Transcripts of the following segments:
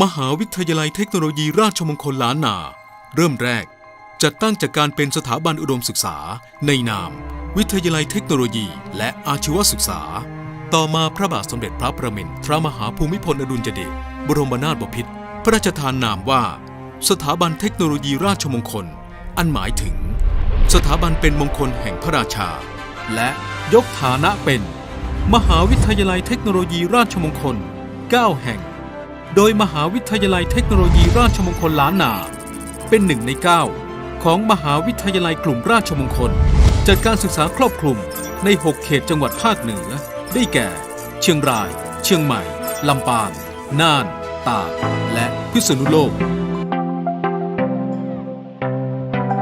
มหาวิทยาลัยเทคโนโลยีราชมงคลล้านนา เริ่มแรก จัดตั้งจากการเป็นสถาบันอุดมศึกษา ในนาม วิทยาลัยเทคโนโลยี และอาชีวศึกษา ต่อมาพระบาทสมเด็จพระประมินทรมหาภูมิพลอดุลยเดชบรมนาถบพิตรพระราชทานนามว่า สถาบันเทคโนโลยีราชมงคล อันหมายถึง สถาบันเป็นมงคลแห่งพระราชา และยกฐานะเป็น มหาวิทยาลัยเทคโนโลยีราชมงคล 9 แห่ง โดยมหาวิทยาลัยเทคโนโลยีราชมงคลล้านนา เป็นหนึ่งใน 9 ของมหาวิทยาลัยกลุ่มราชมงคล จัดการศึกษาครอบคลุมใน 6 เขตจังหวัดภาคเหนือ ได้แก่ เชียงราย เชียงใหม่ ลำปาง น่าน ตาก และพิษณุโลก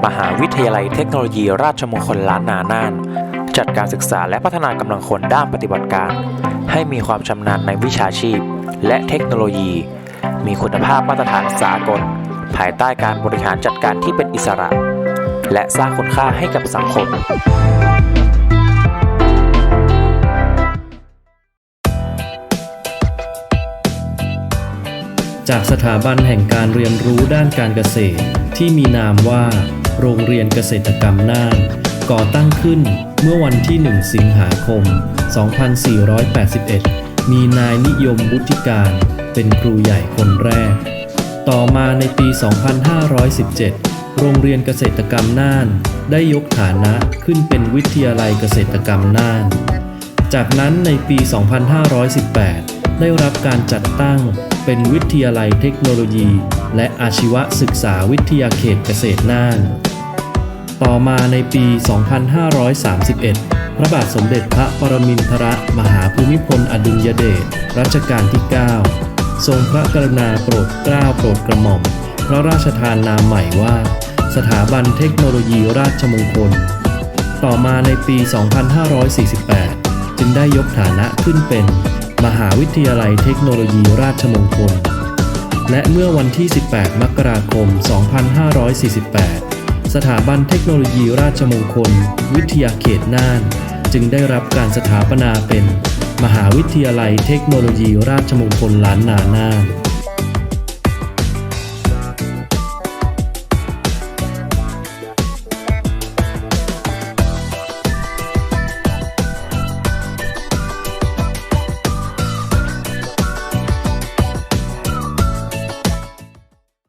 มหาวิทยาลัยเทคโนโลยีราชมงคลล้านนาน่าน จัดการศึกษาและพัฒนากำลังคนด้านปฏิบัติการ ให้มีความชำนาญในวิชาชีพ และเทคโนโลยี มีคุณภาพมาตรฐานสากล ภายใต้การบริหารจัดการที่เป็นอิสระ และสร้างคุณค่าให้กับสังคมจากสถาบันแห่งการเรียนรู้ด้านการเกษตร ที่มีนามว่า โรงเรียนเกษตรกรรมน่าน ก่อตั้งขึ้นเมื่อวันที่ 1 สิงหาคม 2481 มีนายนิยมบุติการเป็นครูใหญ่คนแรก ต่อมาในปี 2517 โรงเรียนเกษตรกรรมน่าน ได้ยกฐานะขึ้นเป็นวิทยาลัยเกษตรกรรมน่าน จากนั้นในปี 2518 ได้รับการจัดตั้งเป็นวิทยาลัยเทคโนโลยี และอาชีวศึกษาวิทยาเขตเกษตรน่าน ต่อมาในปี 2531 พระบาทสมเด็จพระปรมินทรมหาภูมิพลอดุลยเดชรัชกาลที่ 9 ทรงพระกรุณาโปรดเกล้าโปรดกระหม่อม พระราชทานนามใหม่ว่า สถาบันเทคโนโลยีราชมงคล ต่อมาในปี 2548 จึงได้ยกฐานะขึ้นเป็น มหาวิทยาลัยเทคโนโลยีราชมงคล และเมื่อวันที่ 18 มกราคม 2548 สถาบันเทคโนโลยีราชมงคล วิทยาเขตน่าน จึงได้รับการสถาปนาเป็น มหาวิทยาลัยเทคโนโลยีราชมงคลล้านนาน่าน